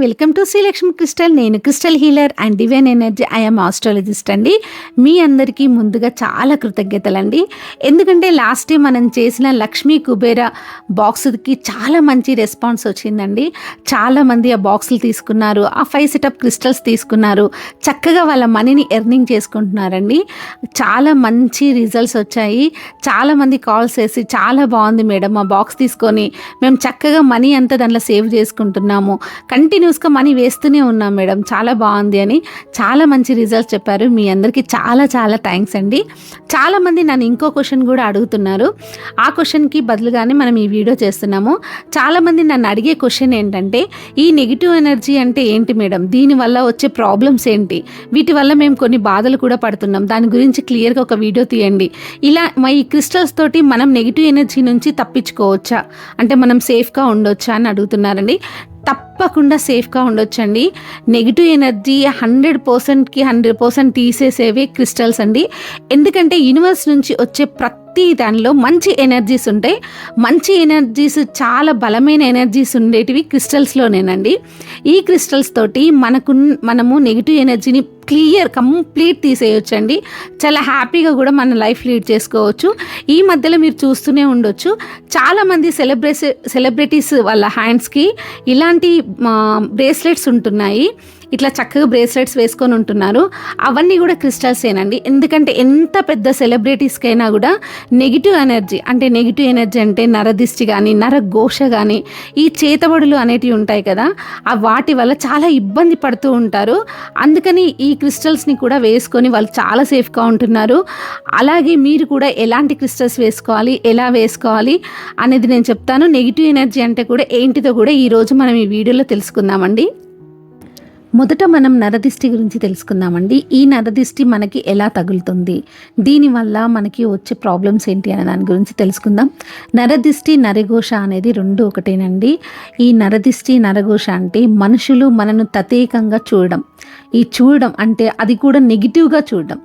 Welcome to Srilakshmi crystal. నేను crystal healer and divine energy. I'm astrologist అండి. మీ అందరికీ ముందుగా చాలా కృతజ్ఞతలండి. ఎందుకంటే లాస్ట్ టైం మనం చేసిన లక్ష్మీ కుబేర బాక్స్కి చాలా మంచి రెస్పాన్స్ వచ్చిందండి. చాలామంది ఆ బాక్సులు తీసుకున్నారు ఆ ఫైవ్ సెటప్ క్రిస్టల్స్ తీసుకున్నారు. చక్కగా వాళ్ళ మనీని ఎర్నింగ్ చేసుకుంటున్నారండి. చాలా మంచి రిజల్ట్స్ వచ్చాయి. చాలామంది కాల్స్ చేసి చాలా బాగుంది మేడం ఆ బాక్స్ తీసుకొని మేము చక్కగా మనీ అంతా దాంట్లో సేవ్ చేసుకుంటున్నాము. కంటిన్యూ కంటిన్యూస్గా మనీ వేస్తూనే ఉన్నాం మేడం. చాలా బాగుంది అని చాలా మంచి రిజల్ట్స్ చెప్పారు. మీ అందరికీ చాలా చాలా థ్యాంక్స్ అండి. చాలామంది నన్ను ఇంకో క్వశ్చన్ కూడా అడుగుతున్నారు. ఆ క్వశ్చన్కి బదులుగానే మనం ఈ వీడియో చేస్తున్నాము. చాలామంది నన్ను అడిగే క్వశ్చన్ ఏంటంటే ఈ నెగిటివ్ ఎనర్జీ అంటే ఏంటి మేడం? దీనివల్ల వచ్చే ప్రాబ్లమ్స్ ఏంటి? వీటి వల్ల మేము కొన్ని బాధలు కూడా పడుతున్నాం. దాని గురించి క్లియర్గా ఒక వీడియో తీయండి. ఇలా మా ఈ క్రిస్టల్స్ తోటి మనం నెగిటివ్ ఎనర్జీ నుంచి తప్పించుకోవచ్చా? అంటే మనం సేఫ్గా ఉండొచ్చా అని అడుగుతున్నారండి. తప్పకుండా సేఫ్గా ఉండొచ్చండి. నెగిటివ్ ఎనర్జీ హండ్రెడ్ పర్సెంట్కి హండ్రెడ్ పర్సెంట్ తీసేసేవే క్రిస్టల్స్ అండి. ఎందుకంటే యూనివర్స్ నుంచి వచ్చే ప్రతి ప్రతి దానిలో మంచి ఎనర్జీస్ ఉంటాయి. మంచి ఎనర్జీస్ చాలా బలమైన ఎనర్జీస్ ఉండేటివి క్రిస్టల్స్లోనేనండి. ఈ క్రిస్టల్స్ తోటి మనకు మనము నెగిటివ్ ఎనర్జీని క్లియర్ కంప్లీట్ తీసేయొచ్చండి. చాలా హ్యాపీగా కూడా మన లైఫ్ లీడ్ చేసుకోవచ్చు. ఈ మధ్యలో మీరు చూస్తూనే ఉండొచ్చు. చాలామంది సెలబ్రేస్ సెలబ్రిటీస్ వాళ్ళ హ్యాండ్స్కి ఇలాంటి బ్రేస్లెట్స్ ఉంటున్నాయి. ఇట్లా చక్కగా బ్రేస్లెట్స్ వేసుకొని ఉంటున్నారు. అవన్నీ కూడా క్రిస్టల్సేనండి ఎందుకంటే ఎంత పెద్ద సెలబ్రిటీస్కైనా కూడా నెగిటివ్ ఎనర్జీ అంటే నెగిటివ్ ఎనర్జీ అంటే నరదిష్టి కానీ నరఘోష కానీ ఈ చేతబడులు అనేటివి ఉంటాయి కదా ఆ వాటి వల్ల చాలా ఇబ్బంది పడుతూ ఉంటారు. అందుకని ఈ క్రిస్టల్స్ని కూడా వేసుకొని వాళ్ళు చాలా సేఫ్గా ఉంటున్నారు. అలాగే మీరు కూడా ఎలాంటి క్రిస్టల్స్ వేసుకోవాలి ఎలా వేసుకోవాలి అనేది నేను చెప్తాను. నెగిటివ్ ఎనర్జీ అంటే కూడా ఏంటిదో కూడా ఈరోజు మనం ఈ వీడియోలో తెలుసుకుందామండి. మొదట మనం నరదిష్టి గురించి తెలుసుకుందామండి. ఈ నరదిష్టి మనకి ఎలా తగులుతుంది? దీనివల్ల మనకి వచ్చే ప్రాబ్లమ్స్ ఏంటి అనే దాని గురించి తెలుసుకుందాం. నరదిష్టి నరఘోష అనేది రెండు ఒకటేనండి. ఈ నరదిష్టి నరఘోష అంటే మనుషులు మనను తతేకంగా చూడడం. ఈ చూడడం అంటే అది కూడా నెగిటివ్గా చూడడం.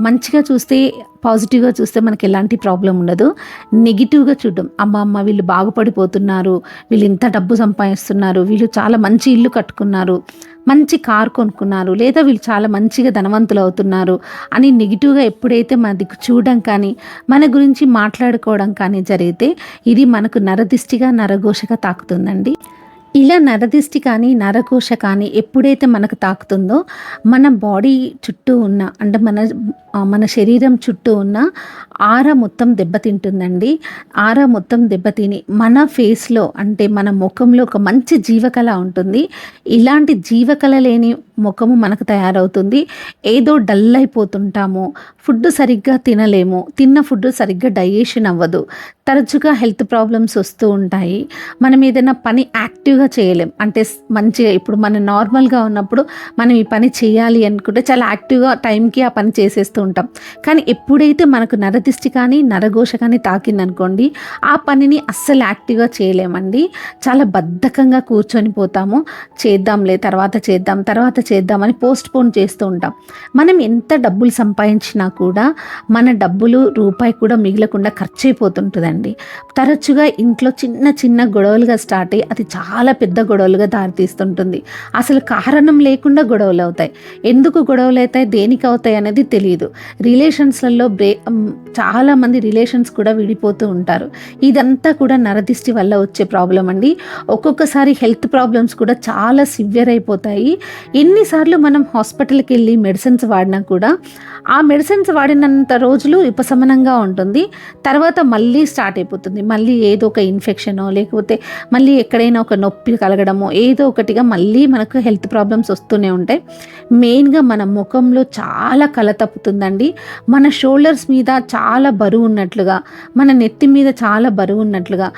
మంచిగా చూస్తే పాజిటివ్గా చూస్తే మనకి ఎలాంటి ప్రాబ్లం ఉండదు. నెగిటివ్గా చూడడం. అమ్మ అమ్మ వీళ్ళు బాగుపడిపోతున్నారు. వీళ్ళు ఇంత డబ్బు సంపాదిస్తున్నారు. వీళ్ళు చాలా మంచి ఇల్లు కట్టుకున్నారు. మంచి కార్ కొనుక్కున్నారు లేదా వీళ్ళు చాలా మంచిగా ధనవంతులు అవుతున్నారు అని నెగిటివ్గా ఎప్పుడైతే మన దిక్కు చూడడం కానీ మన గురించి మాట్లాడుకోవడం కానీ జరిగితే ఇది మనకు నరదిష్టిగా నరఘోషగా తాకుతుందండి. ఇలా నరదిష్టి కానీ నరకోశ కానీ ఎప్పుడైతే మనకు తాకుతుందో మన బాడీ చుట్టూ ఉన్న అంటే మన మన శరీరం చుట్టూ ఉన్న ఆర మొత్తం దెబ్బతింటుందండి. ఆర మొత్తం దెబ్బతిని మన ఫేస్లో అంటే మన ముఖంలో ఒక మంచి జీవకళ ఉంటుంది. ఇలాంటి జీవకళ లేని ముఖము మనకు తయారవుతుంది. ఏదో డల్ అయిపోతుంటాము. ఫుడ్ సరిగ్గా తినలేము. తిన్న ఫుడ్ సరిగ్గా డైజెషన్ అవ్వదు. తరచుగా హెల్త్ ప్రాబ్లమ్స్ వస్తూ ఉంటాయి. మనం ఏదైనా పని యాక్టివ్గా చేయలేం. అంటే మంచిగా ఇప్పుడు మనం నార్మల్గా ఉన్నప్పుడు మనం ఈ పని చేయాలి అనుకుంటే చాలా యాక్టివ్గా టైంకి ఆ పని చేసేస్తూ ఉంటాం. కానీ ఎప్పుడైతే మనకు నరదిష్టి కానీ నరఘోష కానీ తాకిందనుకోండి ఆ పనిని అస్సలు యాక్టివ్గా చేయలేమండి. చాలా బద్ధకంగా కూర్చొని పోతాము. చేద్దాంలే తర్వాత చేద్దాం తర్వాత చేద్దామని పోస్ట్ పోన్ చేస్తూ ఉంటాం. మనం ఎంత డబ్బులు సంపాదించినా కూడా మన డబ్బులు రూపాయి కూడా మిగలకుండా ఖర్చు అయిపోతుంటుందండి తరచుగా ఇంట్లో చిన్న చిన్న గొడవలుగా స్టార్ట్ అయ్యి అది చాలా పెద్ద గొడవలుగా దారితీస్తుంటుంది. అసలు కారణం లేకుండా గొడవలు అవుతాయి. ఎందుకు గొడవలు అవుతాయి? దేనికి అవుతాయి అనేది తెలియదు. రిలేషన్స్లలో బ్రే చాలామంది రిలేషన్స్ కూడా విడిపోతూ ఉంటారు. ఇదంతా కూడా నరదిష్టి వల్ల వచ్చే ప్రాబ్లం అండి. ఒక్కొక్కసారి హెల్త్ ప్రాబ్లమ్స్ కూడా చాలా సివియర్ అయిపోతాయి. ఎన్నిసార్లు మనం హాస్పిటల్కి వెళ్ళి మెడిసిన్స్ వాడినా కూడా ఆ మెడిసిన్స్ వాడినంత రోజులు ఉపశమనంగా ఉంటుంది. తర్వాత మళ్ళీ స్టార్ట్ అయిపోతుంది. మళ్ళీ ఏదో ఒక ఇన్ఫెక్షనో లేకపోతే మళ్ళీ ఎక్కడైనా ఒక నొప్పి కలగడమో ఏదో ఒకటిగా మళ్ళీ మనకు హెల్త్ ప్రాబ్లమ్స్ వస్తూనే ఉంటాయి. మెయిన్గా మన ముఖంలో చాలా కల తప్పుతుందండి. మన షోల్డర్స్ మీద చాలా బరువు ఉన్నట్లుగా మన నెత్తి మీద చాలా బరువు ఉన్నట్లుగా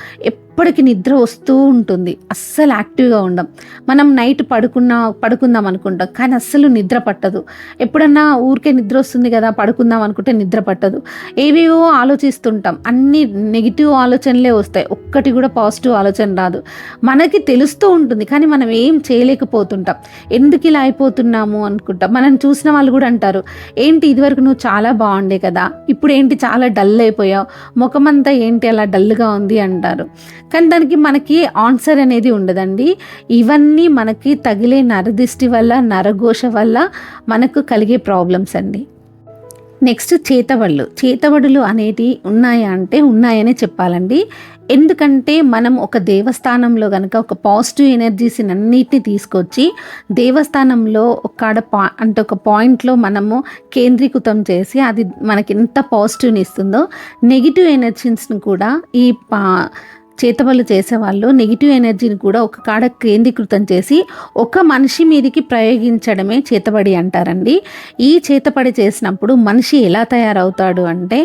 అప్పటికి నిద్ర వస్తూ ఉంటుంది. అస్సలు యాక్టివ్గా ఉండం. మనం నైట్ పడుకున్నా పడుకుందాం అనుకుంటాం. కానీ అస్సలు నిద్ర పట్టదు. ఎప్పుడన్నా ఊరికే నిద్ర వస్తుంది కదా పడుకుందాం అనుకుంటే నిద్ర పట్టదు. ఏవేవో ఆలోచిస్తుంటాం. అన్ని నెగిటివ్ ఆలోచనలే వస్తాయి. ఒక్కటి కూడా పాజిటివ్ ఆలోచన రాదు. మనకి తెలుస్తూ ఉంటుంది. కానీ మనం ఏం చేయలేకపోతుంటాం. ఎందుకు ఇలా అయిపోతున్నాము అనుకుంటాం. మనం చూసిన వాళ్ళు కూడా అంటారు. ఏంటి ఇదివరకు నువ్వు చాలా బాగుండే కదా. ఇప్పుడు ఏంటి చాలా డల్ అయిపోయావు. ముఖమంతా ఏంటి అలా డల్గా ఉంది అంటారు. కానీ దానికి మనకి ఆన్సర్ అనేది ఉండదండి. ఇవన్నీ మనకి తగిలే నరదిష్టి వల్ల నరఘోష వల్ల మనకు కలిగే ప్రాబ్లమ్స్ అండి. నెక్స్ట్ చేతబడులు చేతబడులు అనేటి ఉన్నాయా అంటే ఉన్నాయనే చెప్పాలండి. ఎందుకంటే మనం ఒక దేవస్థానంలో కనుక ఒక పాజిటివ్ ఎనర్జీస్ అన్నిటిని తీసుకొచ్చి దేవస్థానంలో ఒక పా అంటే ఒక పాయింట్లో మనము కేంద్రీకృతం చేసి అది మనకి ఎంత పాజిటివ్ని ఇస్తుందో నెగిటివ్ ఎనర్జీస్ని కూడా ఈ పా చేతబళ్ళు చేసేవాళ్ళు. నెగిటివ్ ఎనర్జీని కూడా ఒక కాడ కేంద్రీకృతం చేసి ఒక మనిషి మీదకి ప్రయోగించడమే చేతబడి అంటారండి. ఈ చేతబడి చేసినప్పుడు మనిషి ఎలా తయారవుతాడు అంటే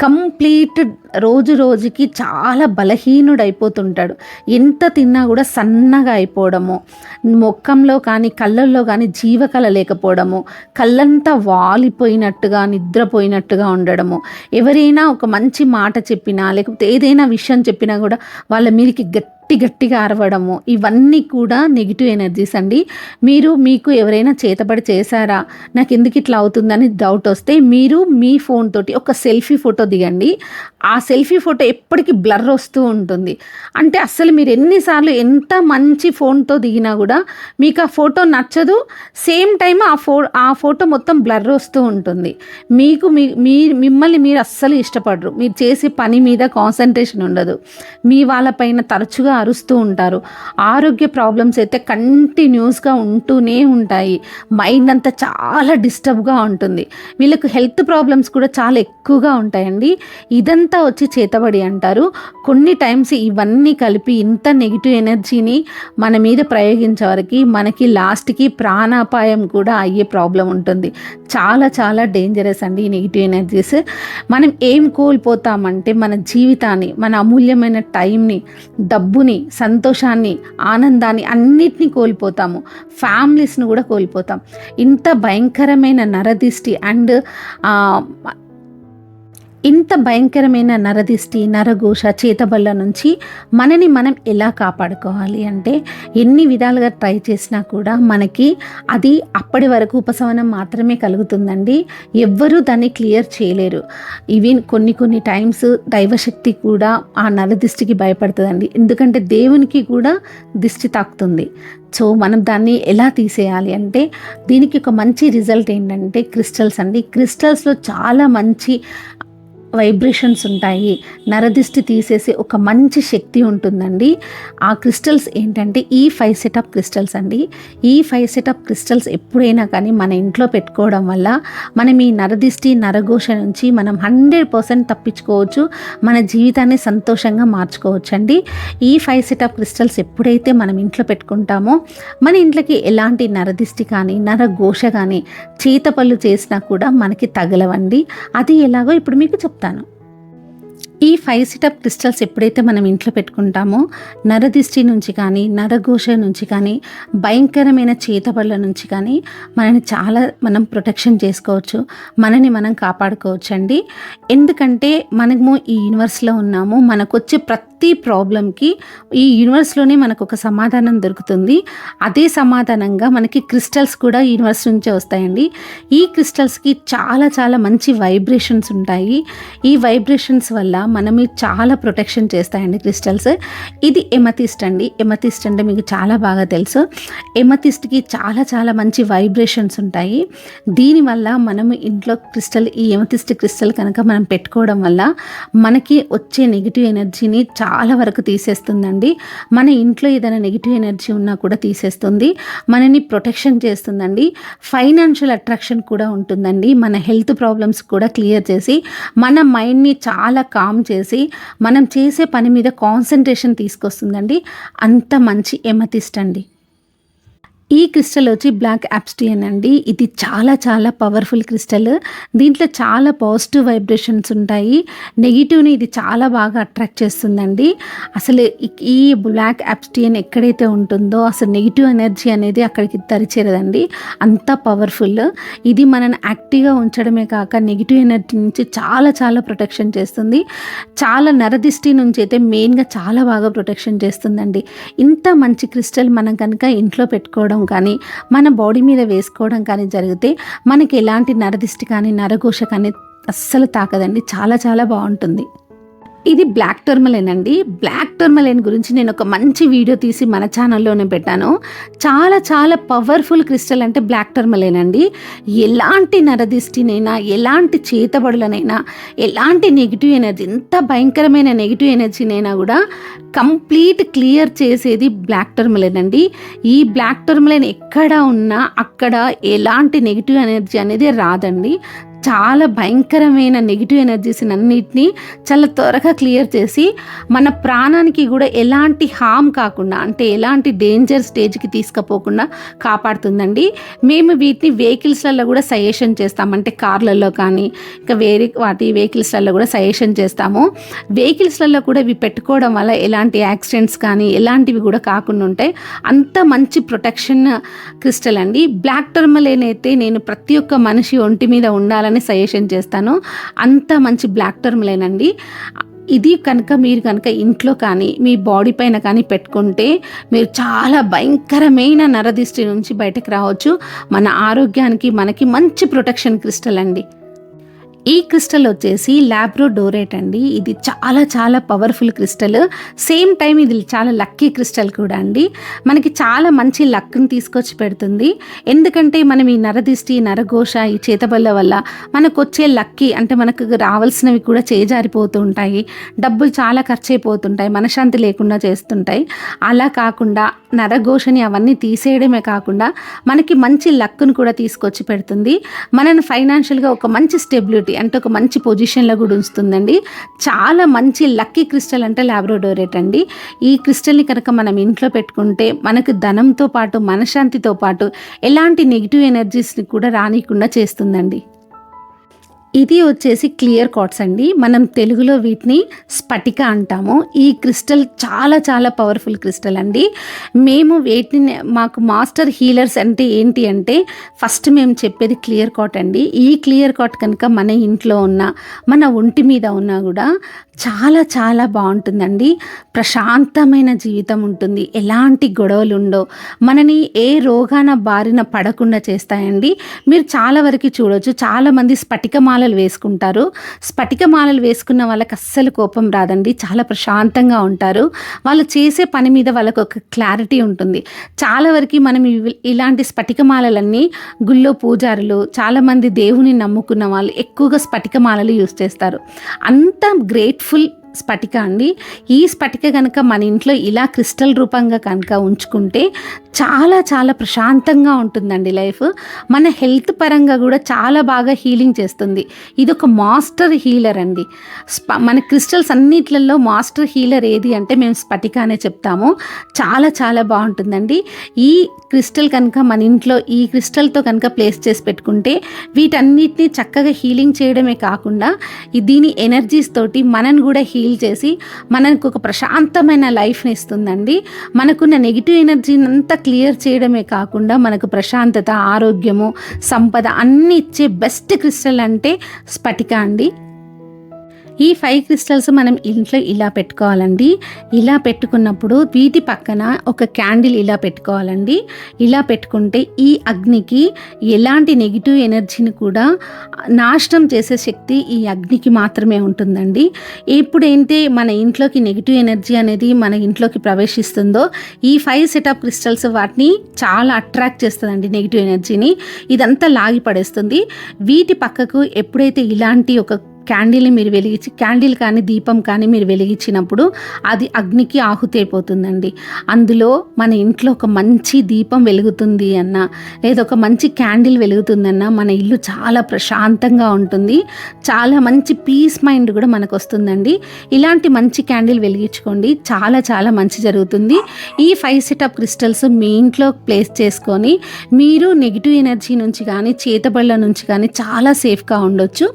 కంప్లీట్ రోజు రోజుకి చాలా బలహీనుడైపోతుంటాడు. ఎంత తిన్నా కూడా సన్నగా అయిపోవడము. మొక్కంలో కానీ కళ్ళల్లో కానీ జీవకళ లేకపోవడము. కళ్ళంతా వాలిపోయినట్టుగా నిద్రపోయినట్టుగా ఉండడము. ఎవరైనా ఒక మంచి మాట చెప్పినా లేకపోతే ఏదైనా విషయం చెప్పినా కూడా వాళ్ళ మీదకి గట్టి గట్టి గట్టిగా అరవడము ఇవన్నీ కూడా నెగిటివ్ ఎనర్జీస్ అండి. మీరు మీకు ఎవరైనా చేతబడి చేశారా? నాకు ఎందుకు ఇట్లా అవుతుందని డౌట్ వస్తే మీరు మీ ఫోన్ తోటి ఒక సెల్ఫీ ఫోటో దిగండి. ఆ సెల్ఫీ ఫోటో ఎప్పటికీ బ్లర్ వస్తూ ఉంటుంది. అంటే అస్సలు మీరు ఎన్నిసార్లు ఎంత మంచి ఫోన్తో దిగినా కూడా మీకు ఆ ఫోటో నచ్చదు. సేమ్ టైం ఆ ఫో ఆ ఫోటో మొత్తం బ్లర్ వస్తూ ఉంటుంది. మీకు మీ మీ మిమ్మల్ని మీరు అస్సలు ఇష్టపడరు. మీరు చేసే పని మీద కాన్సన్ట్రేషన్ ఉండదు. మీ వాళ్ళపైన తరచుగా అరుస్తూ ఉంటారు. ఆరోగ్య ప్రాబ్లమ్స్ అయితే కంటిన్యూస్గా ఉంటూనే ఉంటాయి. మైండ్ అంతా చాలా డిస్టర్బ్గా ఉంటుంది. వీళ్ళకు హెల్త్ ప్రాబ్లమ్స్ కూడా చాలా ఎక్కువగా ఉంటాయండి. ఇదంతా వచ్చి చేతబడి అంటారు. కొన్ని టైమ్స్ ఇవన్నీ కలిపి ఇంత నెగిటివ్ ఎనర్జీని మన మీద ప్రయోగించే వరకు మనకి లాస్ట్కి ప్రాణాపాయం కూడా అయ్యే ప్రాబ్లం ఉంటుంది. చాలా చాలా డేంజరస్ అండి ఈ నెగిటివ్ ఎనర్జీస్. మనం ఏం కోల్పోతామంటే మన జీవితాన్ని మన అమూల్యమైన టైంని డబ్బుని డబ్బుని సంతోషాన్ని ఆనందాన్ని అన్నిటినీ కోల్పోతాము. ఫ్యామిలీస్ని కూడా కోల్పోతాం. ఇంత భయంకరమైన నరదిష్టి అండ్ ఇంత భయంకరమైన నరదిష్టి నరఘోష చేతబళ్ళ నుంచి మనని మనం ఎలా కాపాడుకోవాలి అంటే ఎన్ని విధాలుగా ట్రై చేసినా కూడా మనకి అది అప్పటి వరకు ఉపశమనం మాత్రమే కలుగుతుందండి. ఎవ్వరూ దాన్ని క్లియర్ చేయలేరు. ఇవి కొన్ని కొన్ని టైమ్స్ దైవశక్తి కూడా ఆ నరదిష్టికి భయపడుతుందండి. ఎందుకంటే దేవునికి కూడా దిష్టి తాకుతుంది. సో మనం దాన్ని ఎలా తీసేయాలి అంటే దీనికి ఒక మంచి రిజల్ట్ ఏంటంటే క్రిస్టల్స్ అండి. క్రిస్టల్స్లో చాలా మంచి వైబ్రేషన్స్ ఉంటాయి. నరదిష్టి తీసేసి ఒక మంచి శక్తి ఉంటుందండి. ఆ క్రిస్టల్స్ ఏంటంటే ఈ ఫైవ్ సెటప్ క్రిస్టల్స్ అండి. ఈ ఫైవ్ సెటప్ క్రిస్టల్స్ ఎప్పుడైనా కానీ మన ఇంట్లో పెట్టుకోవడం వల్ల మనం ఈ నరదిష్టి నరఘోష నుంచి మనం హండ్రెడ్ పర్సెంట్ తప్పించుకోవచ్చు. మన జీవితాన్ని సంతోషంగా మార్చుకోవచ్చు అండి ఈ ఫైవ్ సెట్ క్రిస్టల్స్ ఎప్పుడైతే మనం ఇంట్లో పెట్టుకుంటామో మన ఇంట్లోకి ఎలాంటి నరదిష్టి కానీ నరఘోష కానీ చీతపళ్ళు చేసినా కూడా మనకి తగలవండి. అది ఎలాగో ఇప్పుడు మీకు చెప్తాను. చెప్తాను ఈ ఫైవ్ సిటప్ క్రిస్టల్స్ ఎప్పుడైతే మనం ఇంట్లో పెట్టుకుంటామో నరదిష్టి నుంచి కానీ నరఘోష నుంచి కానీ భయంకరమైన చేతబడుల నుంచి కానీ మనని చాలా మనం ప్రొటెక్షన్ చేసుకోవచ్చు మనని మనం కాపాడుకోవచ్చు అండి ఎందుకంటే మనము ఈ యూనివర్స్లో ఉన్నాము మనకు వచ్చే ప్రతి ప్రతి ప్రాబ్లంకి ఈ యూనివర్స్లోనే మనకు ఒక సమాధానం దొరుకుతుంది. అదే సమాధానంగా మనకి క్రిస్టల్స్ కూడా యూనివర్స్ నుంచే వస్తాయండి. ఈ క్రిస్టల్స్కి చాలా చాలా మంచి వైబ్రేషన్స్ ఉంటాయి. ఈ వైబ్రేషన్స్ వల్ల మనం చాలా ప్రొటెక్షన్ చేస్తాయండి క్రిస్టల్స్. ఇది ఎమతిస్ట్ అండి. ఎమతిస్ట్ అంటే మీకు చాలా బాగా తెలుసు. ఎమతిస్ట్కి చాలా చాలా మంచి వైబ్రేషన్స్ ఉంటాయి. దీనివల్ల మనము ఇంట్లో క్రిస్టల్ ఈ ఎమతిస్ట్ క్రిస్టల్ కనుక మనం పెట్టుకోవడం వల్ల మనకి వచ్చే నెగిటివ్ ఎనర్జీని చాలా చాలా వరకు తీసేస్తుందండి. మన ఇంట్లో ఏదైనా నెగిటివ్ ఎనర్జీ ఉన్నా కూడా తీసేస్తుంది. మనని ప్రొటెక్షన్ చేస్తుందండి. ఫైనాన్షియల్ అట్రాక్షన్ కూడా ఉంటుందండి. మన హెల్త్ ప్రాబ్లమ్స్ కూడా క్లియర్ చేసి మన మైండ్ని చాలా కామ్ చేసి మనం చేసే పని మీద కాన్సన్ట్రేషన్ తీసుకొస్తుందండి. అంత మంచి ఎమతిస్ట్ అండి. ఈ క్రిస్టల్ వచ్చి బ్లాక్ అబ్స్టియన్ అండి. ఇది చాలా చాలా పవర్ఫుల్ క్రిస్టల్. దీంట్లో చాలా పాజిటివ్ వైబ్రేషన్స్ ఉంటాయి. నెగిటివ్ని ఇది చాలా బాగా అట్రాక్ట్ చేస్తుందండి. అసలు ఈ- బ్లాక్ అబ్స్టియన్ ఎక్కడైతే ఉంటుందో అసలు నెగిటివ్ ఎనర్జీ అనేది అక్కడికి తరిచేరదండి. అంత పవర్ఫుల్. ఇది మనని యాక్టివ్గా ఉంచడమే కాక నెగిటివ్ ఎనర్జీ నుంచి చాలా చాలా ప్రొటెక్షన్ చేస్తుంది. చాలా నరదిష్టి నుంచి అయితే మెయిన్గా చాలా బాగా ప్రొటెక్షన్ చేస్తుందండి. ఇంత మంచి క్రిస్టల్ మనం కనుక ఇంట్లో పెట్టుకోవడం కానీ మన బాడీ మీద వేసుకోవడం కానీ జరిగితే మనకి ఎలాంటి నరదిష్టి కానీ నరఘోష కానీ అస్సలు తాకదండి. చాలా చాలా బాగుంటుంది. ఇది బ్లాక్ టర్మలైన్ అండి. బ్లాక్ టర్మలైన్ గురించి నేను ఒక మంచి వీడియో తీసి మన ఛానల్లోనే పెట్టాను. చాలా చాలా పవర్ఫుల్ క్రిస్టల్ అంటే బ్లాక్ టర్మలైన్ అండి. ఎలాంటి నరదిష్టినైనా ఎలాంటి చేతబడులనైనా ఎలాంటి నెగిటివ్ ఎనర్జీ ఎంత భయంకరమైన నెగిటివ్ ఎనర్జీనైనా కూడా కంప్లీట్ క్లియర్ చేసేది బ్లాక్ టర్మలైన్ అండి. ఈ బ్లాక్ టర్మలైన్ ఎక్కడ ఉన్నా అక్కడ ఎలాంటి నెగిటివ్ ఎనర్జీ అనేది రాదండి. చాలా భయంకరమైన నెగిటివ్ ఎనర్జీస్ అన్నిటినీ చాలా త్వరగా క్లియర్ చేసి మన ప్రాణానికి కూడా ఎలాంటి హామ్ కాకుండా అంటే ఎలాంటి డేంజర్ స్టేజ్కి తీసుకుపోకుండా కాపాడుతుందండి. మేము వీటిని వెహికల్స్లలో కూడా సజెషన్ చేస్తాం. అంటే కార్లలో కానీ ఇంకా వేరే వాటి వెహికల్స్లలో కూడా సజెషన్ చేస్తాము. వెహికల్స్లలో కూడా ఇవి పెట్టుకోవడం వల్ల ఎలాంటి యాక్సిడెంట్స్ కానీ ఎలాంటివి కూడా కాకుండా ఉంటాయి. అంత మంచి ప్రొటెక్షన్ క్రిస్టల్ అండి. బ్లాక్ టర్మలేనైతే అయితే నేను ప్రతి ఒక్క మనిషి ఒంటి మీద ఉండాలని సజెషన్ చేస్తాను. అంత మంచి బ్లాక్ టర్మ్లేనండి ఇది కనుక మీరు కనుక ఇంట్లో కానీ మీ బాడీ పైన కానీ పెట్టుకుంటే మీరు చాలా భయంకరమైన నరదిష్టి నుంచి బయటకు రావచ్చు. మన ఆరోగ్యానికి మనకి మంచి ప్రొటెక్షన్ క్రిస్టల్ అండి. ఈ క్రిస్టల్ వచ్చేసి ల్యాబ్రోడోరేట్ అండి. ఇది చాలా చాలా పవర్ఫుల్ క్రిస్టల్. సేమ్ టైం ఇది చాలా లక్కీ క్రిస్టల్ కూడా అండి. మనకి చాలా మంచి లక్ని తీసుకొచ్చి పెడుతుంది. ఎందుకంటే మనం ఈ నరదిష్టి నరఘోష ఈ చేతబల్ల వల్ల మనకు వచ్చే లక్కీ అంటే మనకు రావాల్సినవి కూడా చేజారిపోతూ ఉంటాయి డబ్బులు చాలా ఖర్చు అయిపోతుంటాయి మనశ్శాంతి లేకుండా చేస్తుంటాయి. అలా కాకుండా నరఘోషని అవన్నీ తీసేయడమే కాకుండా మనకి మంచి లక్ను కూడా తీసుకొచ్చి పెడుతుంది. మనని ఫైనాన్షియల్గా ఒక మంచి స్టెబిలిటీ అంటే ఒక మంచి పొజిషన్లో కూడా ఉంచుతుందండి. చాలా మంచి లక్కీ క్రిస్టల్ అంటే లాబ్రోడోరేట్ అండి. ఈ క్రిస్టల్ని కనుక మనం ఇంట్లో పెట్టుకుంటే మనకు ధనంతో పాటు మనశ్శాంతితో పాటు ఎలాంటి నెగిటివ్ ఎనర్జీస్ని కూడా రానియకుండా చేస్తుందండి. ఇది వచ్చేసి క్లియర్ కాట్స్ అండి. మనం తెలుగులో వీటిని స్ఫటిక అంటాము. ఈ క్రిస్టల్ చాలా చాలా పవర్ఫుల్ క్రిస్టల్ అండి. మేము వీటిని మాకు మాస్టర్ హీలర్స్ అంటే ఏంటి అంటే ఫస్ట్ మేము చెప్పేది క్లియర్ కాట్ అండి. ఈ క్లియర్ కాట్ కనుక మన ఇంట్లో ఉన్న మన ఒంటి మీద ఉన్నా కూడా చాలా చాలా బాగుంటుందండి. ప్రశాంతమైన జీవితం ఉంటుంది. ఎలాంటి గొడవలు ఉండవు. మనని ఏ రోగాన బారిన పడకుండా చేస్తాయండి. మీరు చాలా వరకు చూడవచ్చు చాలామంది స్ఫటిక మాలలు వేసుకుంటారు. స్ఫటిక మాలలు వేసుకున్న వాళ్ళకి అస్సలు కోపం రాదండి. చాలా ప్రశాంతంగా ఉంటారు. వాళ్ళు చేసే పని మీద వాళ్ళకు ఒక క్లారిటీ ఉంటుంది. చాలా వరకు మనం ఇలాంటి స్ఫటిక మాలలన్నీ గుళ్ళో పూజారులు చాలామంది దేవుని నమ్ముకున్న వాళ్ళు ఎక్కువగా స్ఫటిక మాలలు యూస్ చేస్తారు. అంత గ్రేట్ఫుల్ స్ఫటిక అండి. ఈ స్ఫటిక కనుక మన ఇంట్లో ఇలా క్రిస్టల్ రూపంగా కనుక ఉంచుకుంటే చాలా చాలా ప్రశాంతంగా ఉంటుందండి లైఫ్. మన హెల్త్ పరంగా కూడా చాలా బాగా హీలింగ్ చేస్తుంది. ఇది ఒక మాస్టర్ హీలర్ అండి. స్ప మన క్రిస్టల్స్ అన్నిట్లలో మాస్టర్ హీలర్ ఏది అంటే మేము స్ఫటిక అనే చెప్తాము. చాలా చాలా బాగుంటుందండి. ఈ క్రిస్టల్ కనుక మన ఇంట్లో ఈ క్రిస్టల్తో కనుక ప్లేస్ చేసి పెట్టుకుంటే వీటన్నిటిని చక్కగా హీలింగ్ చేయడమే కాకుండా దీని ఎనర్జీస్ తోటి మనని కూడా హీల్ చేసి మనకు ఒక ప్రశాంతమైన లైఫ్ని ఇస్తుందండి. మనకున్న నెగిటివ్ ఎనర్జీని అంతా క్లియర్ చేయడమే కాకుండా మనకు ప్రశాంతత ఆరోగ్యము సంపద అన్ని ఇచ్చే బెస్ట్ క్రిస్టల్ అంటే స్ఫటిక అండి. ఈ ఫైవ్ క్రిస్టల్స్ మనం ఇంట్లో ఇలా పెట్టుకోవాలండి. ఇలా పెట్టుకున్నప్పుడు వీటి పక్కన ఒక క్యాండిల్ ఇలా పెట్టుకోవాలండి. ఇలా పెట్టుకుంటే ఈ అగ్నికి ఎలాంటి నెగిటివ్ ఎనర్జీని కూడా నాశనం చేసే శక్తి ఈ అగ్నికి మాత్రమే ఉంటుందండి. ఎప్పుడైతే మన ఇంట్లోకి నెగిటివ్ ఎనర్జీ అనేది మన ఇంట్లోకి ప్రవేశిస్తుందో ఈ ఫైవ్ సెట్ ఆఫ్ క్రిస్టల్స్ వాటిని చాలా అట్రాక్ట్ చేస్తుందండి నెగిటివ్ ఎనర్జీని ఇదంతా లాగి పడేస్తుంది. వీటి పక్కకు ఎప్పుడైతే ఇలాంటి ఒక క్యాండిల్ని మీరు వెలిగించి క్యాండిల్ కానీ దీపం కానీ మీరు వెలిగించినప్పుడు అది అగ్నికి ఆహుతి అయిపోతుందండి అందులో మన ఇంట్లో ఒక మంచి దీపం వెలుగుతుంది అన్న లేదా ఒక మంచి క్యాండిల్ వెలుగుతుందన్న మన ఇల్లు చాలా ప్రశాంతంగా ఉంటుంది. చాలా మంచి పీస్ మైండ్ కూడా మనకు వస్తుందండి ఇలాంటి మంచి క్యాండిల్ వెలిగించుకోండి. చాలా చాలా మంచి జరుగుతుంది. ఈ ఫైవ్ సెటప్ క్రిస్టల్స్ మీ ఇంట్లో ప్లేస్ చేసుకొని మీరు నెగిటివ్ ఎనర్జీ నుంచి కానీ చేతబళ్ళ నుంచి కానీ చాలా సేఫ్గా ఉండొచ్చు.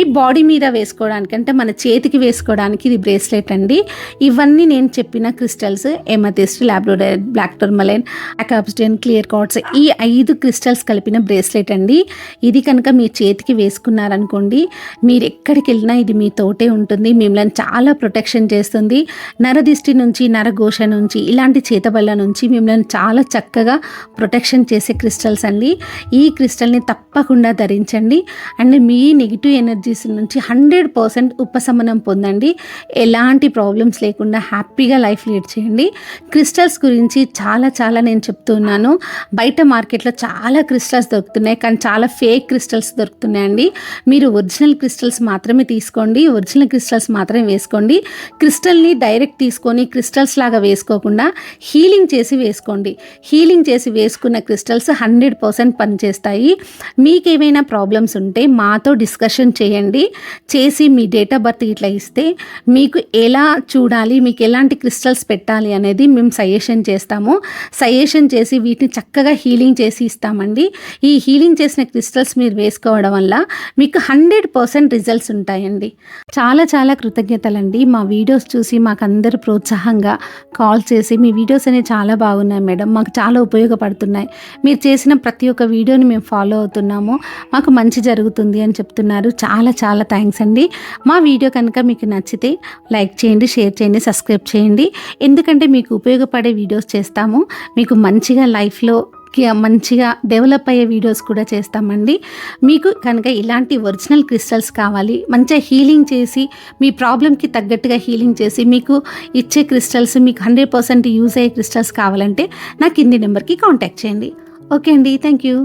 ఈ బాడీ మీద వేసుకోవడానికి అంటే మన చేతికి వేసుకోవడానికి ఇది బ్రేస్లెట్ అండి. ఇవన్నీ నేను చెప్పిన crystals amethyst labradorite black tourmaline అకాబ్స్టైన్ clear quartz ఈ ఐదు క్రిస్టల్స్ కలిపిన బ్రేస్లెట్ అండి. ఇది కనుక మీ చేతికి వేసుకున్నారనుకోండి మీరు ఎక్కడికి వెళ్ళినా ఇది మీ తోటే ఉంటుంది. మిమ్మల్ని చాలా ప్రొటెక్షన్ చేస్తుంది. నరదిష్టి నుంచి నరఘోష నుంచి ఇలాంటి చేతబళ్ళ నుంచి మిమ్మల్ని చాలా చక్కగా ప్రొటెక్షన్ చేసే క్రిస్టల్స్ అండి. ఈ క్రిస్టల్ని తప్పకుండా ధరించండి. అండ్ మీ నెగిటివ్ ఎనర్జీస్ నుంచి హండ్రెడ్ పర్సెంట్ ఉపశమనం పొందండి. ఎలాంటి ప్రాబ్లమ్స్ లేకుండా హ్యాపీగా లైఫ్ లీడ్ చేయండి. క్రిస్టల్స్ గురించి చాలా చాలా నేను చెప్తున్నాను. బయట మార్కెట్లో చాలా క్రిస్టల్స్ దొరుకుతున్నాయి. కానీ చాలా ఫేక్ క్రిస్టల్స్ దొరుకుతున్నాయండి. మీరు ఒరిజినల్ క్రిస్టల్స్ మాత్రమే తీసుకోండి. ఒరిజినల్ క్రిస్టల్స్ మాత్రమే వేసుకోండి. క్రిస్టల్ని డైరెక్ట్ తీసుకొని క్రిస్టల్స్ లాగా వేసుకోకుండా హీలింగ్ చేసి వేసుకోండి. హీలింగ్ చేసి వేసుకున్న క్రిస్టల్స్ హండ్రెడ్ పర్సెంట్ పనిచేస్తాయి. మీకు ఏమైనా ప్రాబ్లమ్స్ ఉంటే మాతో డిస్కషన్ చేయండి. చేసి మీ డేట్ ఆఫ్ బర్త్ ఇట్లా ఇస్తే మీకు ఎలా చూడాలి మీకు ఎలాంటి క్రిస్టల్స్ పెట్టాలి అనేది మేము సజెషన్ చేస్తాము. సజెషన్ చేసి వీటిని చక్కగా హీలింగ్ చేసి ఇస్తామండి. ఈ హీలింగ్ చేసిన క్రిస్టల్స్ మీరు వేసుకోవడం వల్ల మీకు హండ్రెడ్ పర్సెంట్ రిజల్ట్స్ ఉంటాయండి. చాలా చాలా కృతజ్ఞతలండి. మా వీడియోస్ చూసి మాకు అందరు ప్రోత్సాహంగా కాల్ చేసి మీ వీడియోస్ అనేవి చాలా బాగున్నాయి మేడం. మాకు చాలా ఉపయోగపడుతున్నాయి. మీరు చేసిన ప్రతి ఒక్క వీడియోని మేము ఫాలో అవుతున్నాము. మాకు మంచి జరుగుతుంది అని చెప్తున్నారు. చాలా చాలా థ్యాంక్స్ అండి. మా వీడియో కనుక మీకు నచ్చితే లైక్ చేయండి షేర్ చేయండి సబ్స్క్రైబ్ చేయండి. ఎందుకంటే మీకు ఉపయోగపడే వీడియోస్ చేస్తాము. మీకు మంచిగా లైఫ్లో మంచిగా డెవలప్ అయ్యే వీడియోస్ కూడా చేస్తామండి. మీకు కనుక ఇలాంటి ఒరిజినల్ క్రిస్టల్స్ కావాలి మంచిగా హీలింగ్ చేసి మీ ప్రాబ్లంకి తగ్గట్టుగా హీలింగ్ చేసి మీకు ఇచ్చే క్రిస్టల్స్ మీకు హండ్రెడ్ పర్సెంట్ యూజ్ అయ్యే క్రిస్టల్స్ కావాలంటే నా కింది నెంబర్కి కాంటాక్ట్ చేయండి. ఓకే అండి. Thank you.